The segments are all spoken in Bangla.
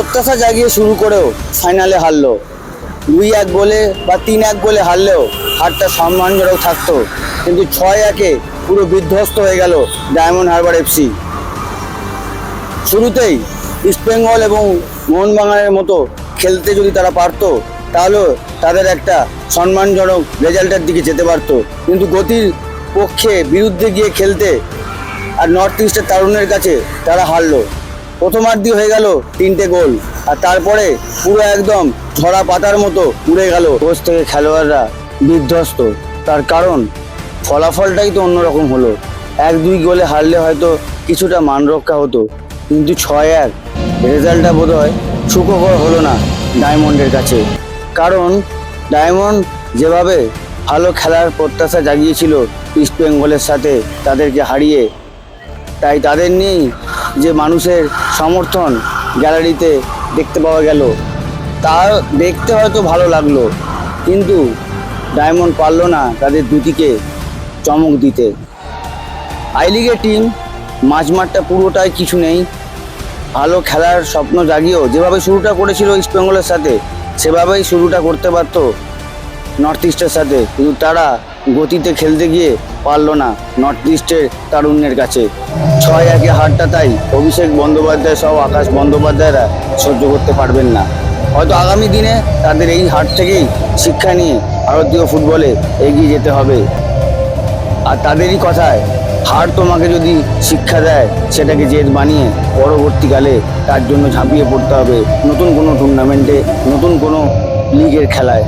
প্রত্যাশা জাগিয়ে শুরু করেও ফাইনালে হারলো। দুই এক গোলে বা তিন এক গোলে হারলেও হারটা সম্মানজনক থাকতো। কিন্তু ছয় একে পুরো বিধ্বস্ত হয়ে গেল ডায়মন্ড হারবার এফসি শুরুতেই ইস্টবেঙ্গল এবং মোহনবাগানের মতো খেলতে যদি তারা পারতো তাহলে তাদের একটা সম্মানজনক রেজাল্টের দিকে যেতে পারতো। কিন্তু গতির পক্ষে বিরুদ্ধে গিয়ে খেলতে আর নর্থ ইস্টের তারুণের কাছে তারা হারলো। প্রথমার্ধি হয়ে গেল, তিনটে গোল। আর তারপরে পুরো একদম ঝরা পাতার মতো উড়ে গেল। কোচ থেকে খেলোয়াড়রা বিধ্বস্ত। তার কারণ, ফলাফলটাই তো অন্যরকম হলো। এক দুই গোলে হারলে হয়তো কিছুটা মান রক্ষা হতো, কিন্তু ছয় এক, রেজাল্টটা বোধ হয় সুখকর হলো না ডায়মন্ডের কাছে। কারণ, ডায়মন্ড যেভাবে ভালো খেলার প্রত্যাশা জাগিয়েছিল ইস্ট বেঙ্গলের সাথে তাদেরকে হারিয়ে, তাই তাদের নিয়েই যে মানুষের সমর্থন গ্যালারিতে দেখতে পাওয়া গেল, তা দেখতে হয়তো ভালো লাগল, কিন্তু ডায়মন্ড পারল না তাদের দুটিকে চমক দিতে। আই লিগের টিম মাঝমাঠটা পুরোটাই কিছু নেই, ভালো খেলার স্বপ্ন জাগিয়েও যেভাবে শুরুটা করেছিল ইস্টবেঙ্গলের সাথে, সেভাবেই শুরুটা করতে পারতো নর্থ ইস্টের সাথে, কিন্তু তারা গতিতে খেলতে গিয়ে পারল না নর্থ ইস্টের তারুণ্যের কাছে। ছয় একে হারটা তাই অভিষেক বন্দ্যোপাধ্যায় সহ আকাশ বন্দ্যোপাধ্যায়রা সহ্য করতে পারবেন না। হয়তো আগামী দিনে তাদের এই হার থেকেই শিক্ষা নিয়ে ভারতীয় ফুটবলে এগিয়ে যেতে হবে। আর তাদেরই কথায়, হার তোমাকে যদি শিক্ষা দেয়, সেটাকে জেদ বানিয়ে পরবর্তীকালে তার জন্য ঝাঁপিয়ে পড়তে হবে নতুন কোনো টুর্নামেন্টে নতুন কোনো লিগের খেলায়।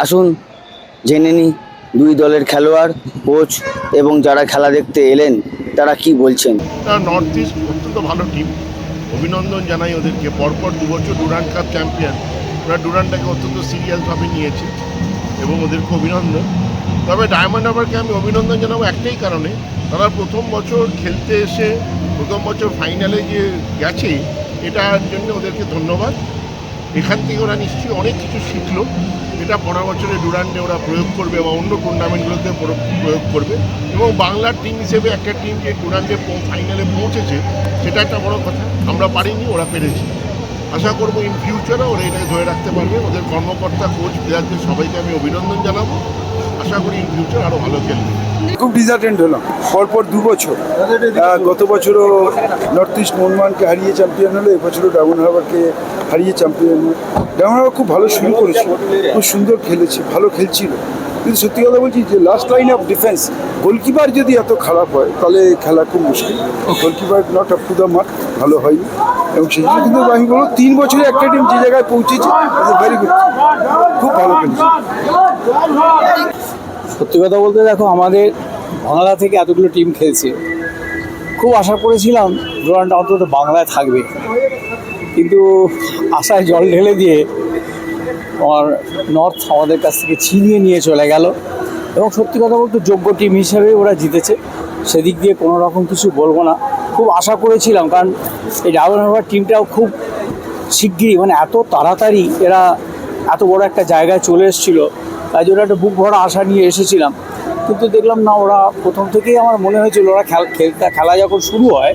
আসুন, জেনে নিই দুই দলের খেলোয়াড়, কোচ এবং যারা খেলা দেখতে এলেন, তারা কি বলছেন? নর্থ ইস্ট অত্যন্ত ভালো টিম অভিনন্দন জানাই ওদেরকে। পরপর দু বছর ডুরান্ট কাপ চ্যাম্পিয়ন ওরা ডুরান্টটাকে অত্যন্ত সিরিয়াসভাবে নিয়েছে এবং ওদেরকে অভিনন্দন। তবে ডায়মন্ড হারবারকে আমি অভিনন্দন জানাব একটাই কারণে, তারা প্রথম বছর খেলতে এসে, প্রথম বছর ফাইনালে যে গেছে, এটার জন্য ওদেরকে ধন্যবাদ। এখান থেকে ওরা নিশ্চয়ই অনেক কিছু শিখলো। এটা পরের বছরে ডুরান্ডে ওরা প্রয়োগ করবে বা অন্য টুর্নামেন্টগুলোতে প্রয়োগ- প্রয়োগ করবে। এবং বাংলার টিম হিসেবে একটা টিম যে ডুরান্ডে ফাইনালে পৌঁছেছে, সেটা একটা বড় কথা। আমরা পারিনি, ওরা পেরেছি। আশা করব ইন ফিউচারে ওরা এটাকে ধরে রাখতে পারবে। ওদের কর্মকর্তা কোচ প্লেয়ারদের সবাইকে আমি অভিনন্দন জানাব। আশা করি ইন ফিউচার আরও ভালো খেলবে। খুব ডিসার্টেন্ট হলাম। পরপর দু বছর গত বছরও নর্থ ইস্ট মোহনবাগানকে হারিয়ে চ্যাম্পিয়ন হলো, এবছরও ডায়মন্ড হারবারকে হারিয়ে চ্যাম্পিয়ন হলো। ডায়মন্ড হারবার খুব ভালো শুরু করেছে, খুব সুন্দর খেলেছে, ভালো খেলছিল। কিন্তু সত্যি কথা বলছি যে last line of defence goalkeeper যদি এত খারাপ হয়, তাহলে খেলা খুব মুশকিল। Goalkeeper not up to the mark ভালো হয়নি। এবং সেই জন্য কিন্তু আমি বলব, তিন বছরে একটা টিম যে জায়গায় পৌঁছেছে ভেরি গুড খুব ভালো খেলেছে। সত্যি কথা বলতে দেখো, আমাদের বাংলা থেকে এতগুলো টিম খেলছে। খুব আশা করেছিলাম ডোরানটা অন্তত বাংলায় থাকবে। কিন্তু আশায় জল ঢেলে দিয়ে তোমার নর্থ আমাদের কাছ থেকে ছিনিয়ে নিয়ে চলে গেল। এবং সত্যি কথা বলতে যোগ্য টিম হিসেবে ওরা জিতেছে। সেদিক দিয়ে কোনো রকম কিছু বলব না। খুব আশা করেছিলাম, কারণ এই ডাবল টিমটাও খুব শিগগিরই মানে এত তাড়াতাড়ি এরা এত বড় একটা জায়গায় চলে এসেছিল। তাই জন্য একটা বুক ভরা আশা নিয়ে এসেছিলাম। কিন্তু দেখলাম না, ওরা প্রথম থেকেই আমার মনে হয়েছিল ওরা খেল, খেলতে, খেলা যখন শুরু হয়,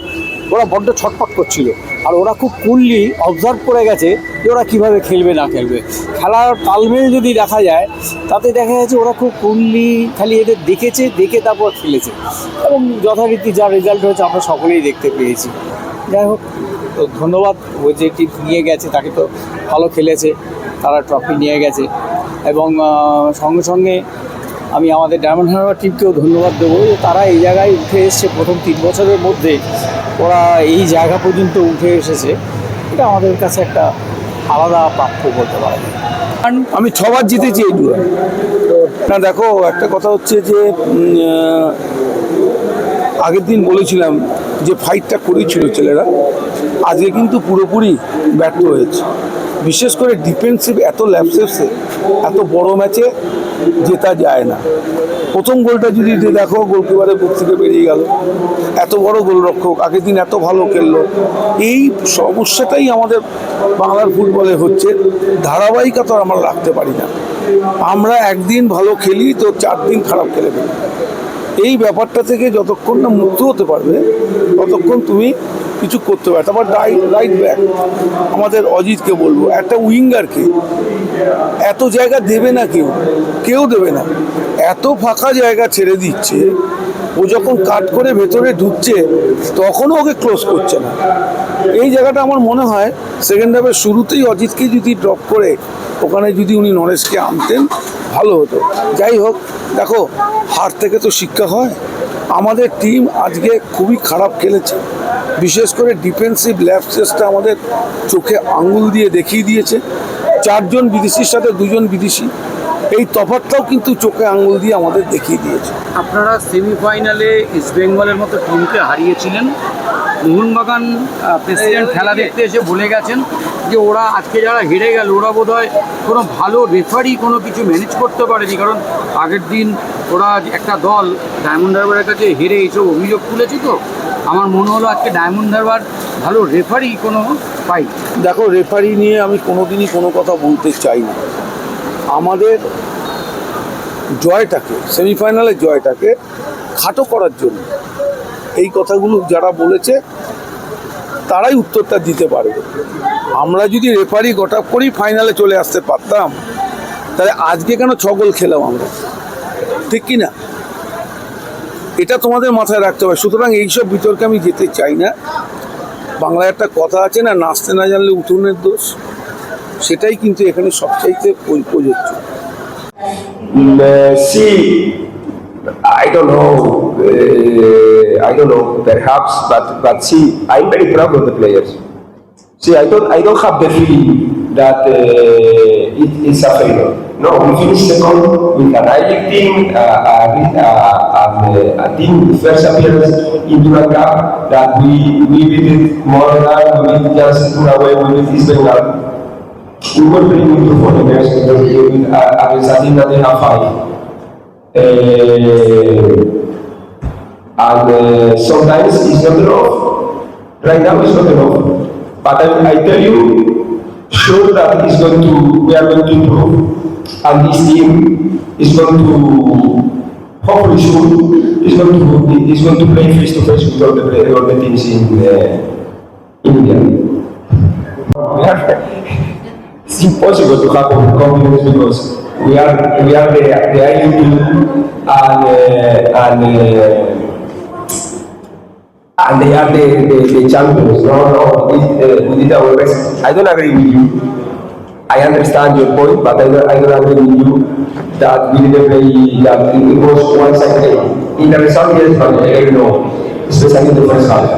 ওরা বড্ড ছটফট করছিল। আর ওরা খুব কুললি অবজার্ভ করে গেছে যে ওরা কীভাবে খেলবে, না খেলবে। খেলার তালমেল যদি দেখা যায়, তাতে দেখা যাচ্ছে ওরা খুব কুললি খালি এদের দেখেছে, দেখে তারপর খেলেছে। এবং যথারীতি যা রেজাল্ট হয়েছে আমরা সকলেই দেখতে পেয়েছি। যাই হোক ধন্যবাদ, ও যে টিম নিয়ে গেছে, তাকে তো ভালো খেলেছে, তারা ট্রফি নিয়ে গেছে। এবং সঙ্গে সঙ্গে আমি আমাদের ডায়মন্ড হারবার টিমকেও ধন্যবাদ দেবো। তারা এই জায়গায় উঠে এসছে প্রথম তিন বছরের মধ্যে। ওরা এই জায়গা পর্যন্ত উঠে এসেছে। এটা আমাদের কাছে একটা আলাদা প্রাপ্য বলতে পারা আমি ছবার জিতেছি এই টুরে না, দেখো, একটা কথা হচ্ছে যে আগের দিন বলেছিলাম যে ফাইটটা করেছিল ছেলেরা, আজকে কিন্তু পুরোপুরি ব্যর্থ হয়েছে। বিশেষ করে ডিফেন্সিভ এত ল্যাপসেপসে এত বড় ম্যাচে জেতা যায় না। প্রথম গোলটা যদি দেখো, গোলকিপারের বুক থেকে বেরিয়ে গেল। এত বড় গোলরক্ষক, আগের দিন এত ভালো খেললো। এই সমস্যাটাই আমাদের বাংলার ফুটবলে হচ্ছে। ধারাবাহিকতা আমরা রাখতে পারি না। আমরা একদিন ভালো খেলি, তো চার দিন খারাপ খেলে ফেলি। এই ব্যাপারটা থেকে যতক্ষণ না মুক্ত হতে পারবে, ততক্ষণ তুমি কিছু করতে পারে তারপর রাইট ব্যাক। আমাদের অজিতকে বলব, একটা উইঙ্গারকে এত জায়গা দেবে না কেউ কেউ দেবে না। এত ফাঁকা জায়গা ছেড়ে দিচ্ছে, ও যখন কাট করে ভেতরে ঢুকছে, তখনও ওকে ক্লোজ করছে না। এই জায়গাটা আমার মনে হয় সেকেন্ড হাফের শুরুতেই অজিতকে যদি ড্রপ করে, ওখানে যদি উনি নরেশকে আনতেন ভালো হতো। যাই হোক, দেখো, হার থেকে তো শিক্ষা হয়। আমাদের টিম আজকে খুবই খারাপ খেলেছে। বিশেষ করে ডিফেন্সিভ ল্যাপসেসটা আমাদের চোখে আঙ্গুল দিয়ে দেখিয়ে দিয়েছে। চারজন বিদেশির সাথে দুজন বিদেশি। এই তফাৎটাও কিন্তু চোখে আঙ্গুল দিয়ে আমাদের দেখিয়ে দিয়েছে। আপনারা সেমিফাইনালে ইস্টবেঙ্গলের মতো টিমকে হারিয়েছিলেন। মোহনবাগান প্রেসিডেন্ট খেলা দেখতে এসে বলে গেছেন। যে ওরা, আজকে যারা হেরে গেল, ওরা বোধহয় কোনো ভালো রেফারি কোনো কিছু ম্যানেজ করতে পারেনি। কারণ আগের দিন ওরা একটা দল ডায়মন্ড হারবারের কাছে হেরে এইসব অভিযোগ তুলেছে তো। আমার মনে হলো আজকে ডায়মন্ড হারবার ভালো রেফারি কোনো পাই দেখো রেফারি নিয়ে আমি কোনোদিনই কোনো কথা বলতে চাই না। আমাদের জয়টাকে সেমিফাইনালের জয়টাকে খাটো করার জন্য এই কথাগুলো যারা বলেছে তারাই উত্তরটা দিতে পারবে আমরা যদি রেফারি গোটা করেই ফাইনালে চলে আসতে পারতাম, তাহলে আজকে কেন ছগল খেলাম আমরা? ঠিক কি না? এটা তোমাদের মাথায় রাখতে হবে। সুতরাং এইসব বিতর্কে আমি যেতে চাই না। বাংলায় একটা কথা আছে না, নাচতে না জানলে উঠোনের দোষ। সেটাই কিন্তু এখানে সবচাইতে প্র- প্রযোজ্য I don't know. Uh, I don't know. Perhaps, but but see, I'm very proud of the players. See, I don't I don't have the feeling that uh, it is a failure. No, we finished second with an I-League team, uh, a, a, a, a team with first appearance in Duran Cup that we we beat it more than we beat just away we beat East Bengal. We were playing with two foreigners against a team that they have five. Uh, and uh, sometimes it's not enough. Right now it's not enough. But I, I tell you, sure that it's going to, we are going to improve. And this team is going to, hopefully soon, is going to, is going to play face to face with all the, play- all the teams in, uh, India. It's impossible to have confidence because we are we are the the island and uh, and uh, and they are the, the, the champions. No, no, uh, we did our best. I don't agree with you. I understand your point, but I don't, I don't agree with you that we didn't play that it was one side game. In the result, yes, but again, no, especially in the first half.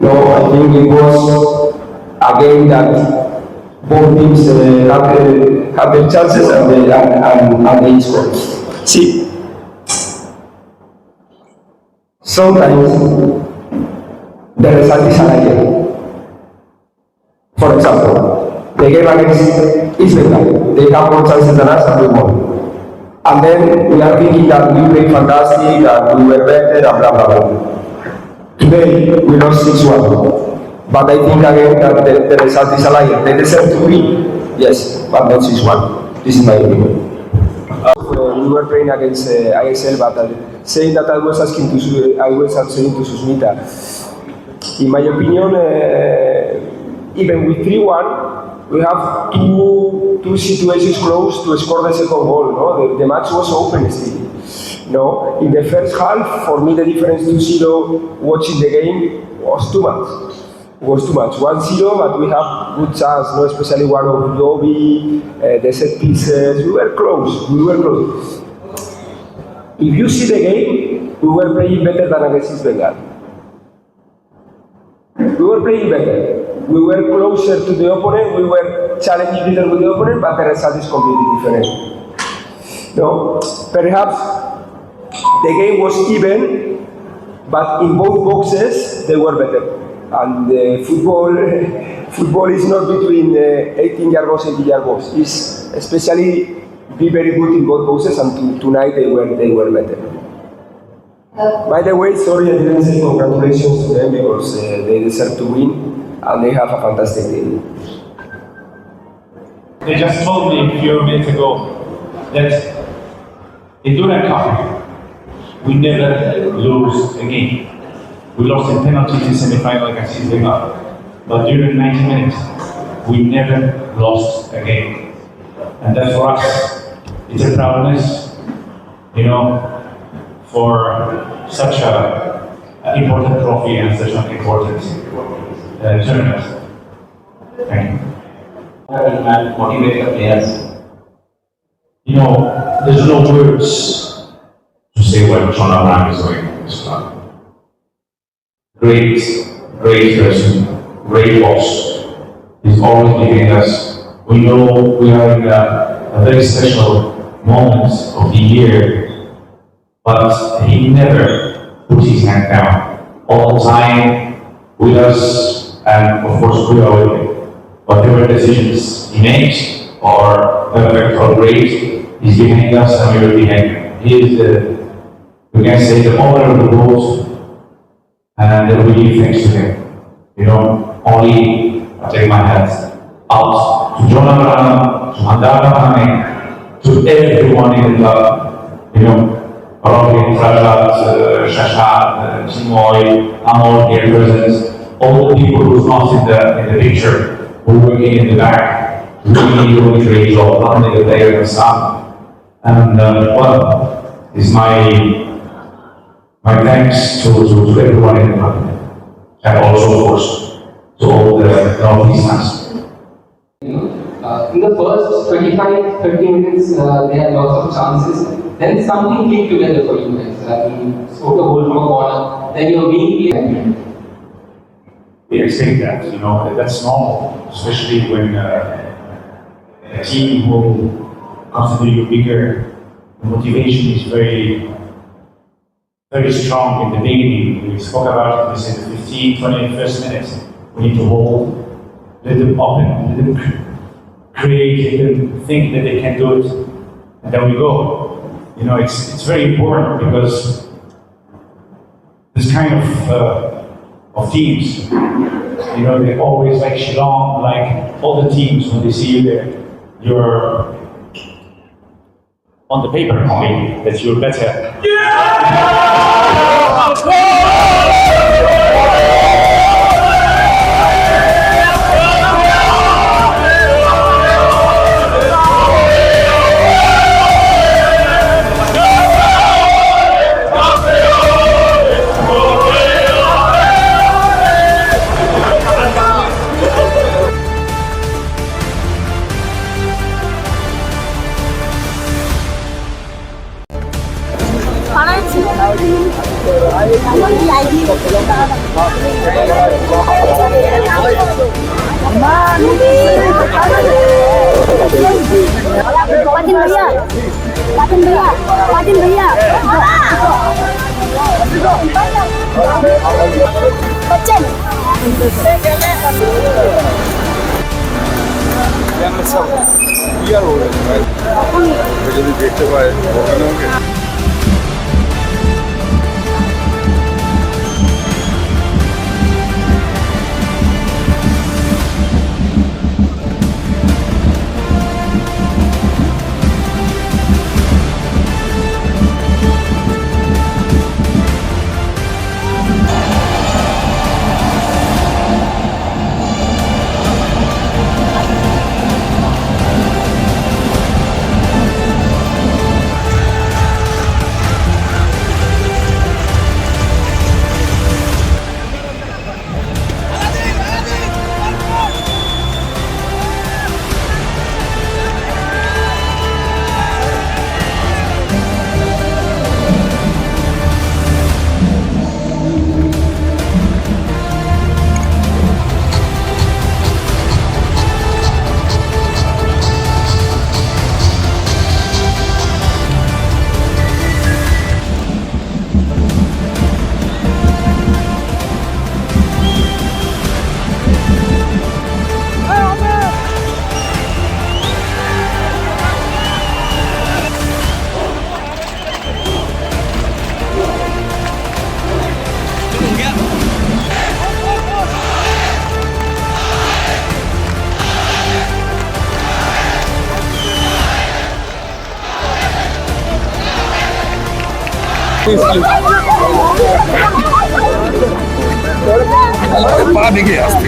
No, I think it was a game that both teams uh, uh, had their chances and they, and, and, and they scored. See, sometimes there is is idea. For example, the game against Bengal, they have more chances than us and we won. And then we are thinking that we played fantastic, that we were better, and blah blah blah. Today, we lost 6-1. But I think again that the, the result is a liar. They deserve to win, yes, but not this one. This is my opinion. Uh, we were playing against uh, uh, saying that I was asking to, I was saying to Susmita, in my opinion, uh, even with 3-1, we have two, two situations close to score the second goal. No? The, the match was open still. No, in the first half, for me, the difference to zero watching the game was too much. Was too much. 1-0, but we have good chance, no? especially one of Jovi, uh, the set pieces. We were close. We were close. If you see the game, we were playing better than against Bengal. We were playing better. We were closer to the opponent. We were challenging little with the opponent, but the result is completely different. No, perhaps the game was even, but in both boxes they were better. And uh, football, football is not between uh, 18 yard box and 18 yard box. It's especially be very good in both boxes, and to, tonight they were they were better. By the way, sorry I didn't say congratulations to them because uh, they deserve to win and they have a fantastic team. They just told me a few minutes ago that in Duran Cup, we never lose a game. We lost in penalties in semi-final against East But during 90 minutes, we never lost a game. And that for us, it's a proudness, you know, for such a, an important trophy and such an important uh, tournament. Thank you. and motivate the players. You know, there's no words to say what John Abraham is doing in this club. Great, great person, great boss. He's always giving us. We know we are in a, a very special moment of the year, but he never puts his hand down. All the time with us, and of course we are with him. Whatever decisions he makes, or perfect or great, he's behind us and we are behind him. He is the, we can say, the owner of the boat, and we give thanks to him. You know, only I take my hands out to John Abraham, to Mahane, to everyone in the you know, Robin, Rajat, uh, Shashat, uh, Timoy, Amor here present, all the people who's not in the, in the picture, who are working in the back, really doing great job, only the player and staff. And, uh, well, it's my my thanks to, to, to everyone in the company, and also, of course, to all the Northeast fans. Uh, in the first 25 30 minutes, uh, they had lots of chances. Then something came together for you guys. Uh, you scored a goal from a corner, then you're being played. We expect that, you know, that's normal, especially when uh, a team who consider you bigger, the motivation is very, very strong in the beginning. We spoke about it, we said the 15, 20 first minutes, we need to hold, let them open, let them create, let them think that they can do it, and then we go. You know, it's, it's very important because this kind of, uh, of teams, you know, they always like Shillong, like all the teams, when they see you there, you're on the paper copy that you're better. Yeah! যদি দেখতে পায় please. পা দেখে আসতে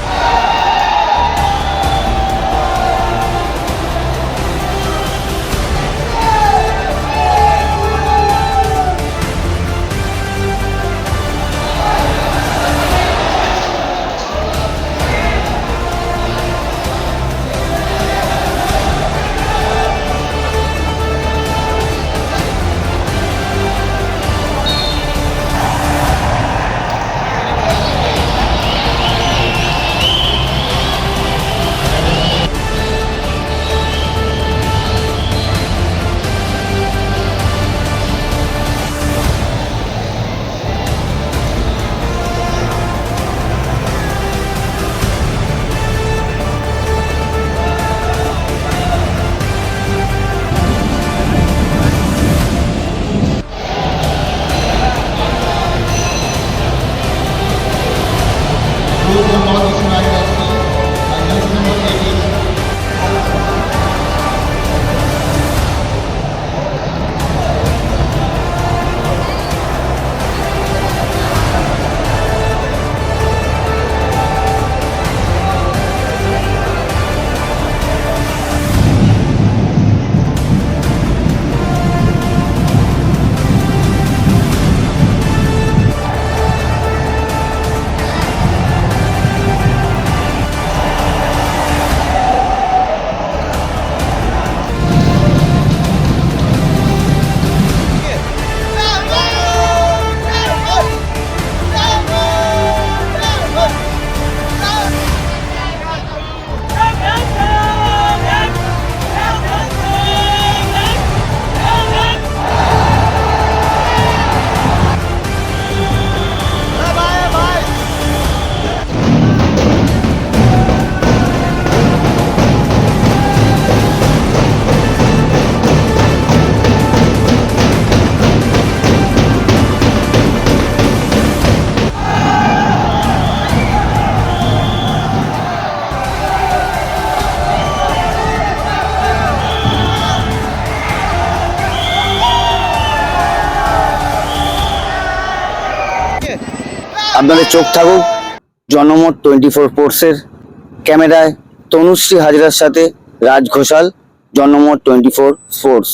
আপনাদের চোখ থাকুক, জনমত টোয়েন্টি ফোর স্পোর্টসের ক্যামেরায় তনুশ্রী হাজরার সাথে রাজ ঘোষাল, জনমত টোয়েন্টি ফোর স্পোর্টস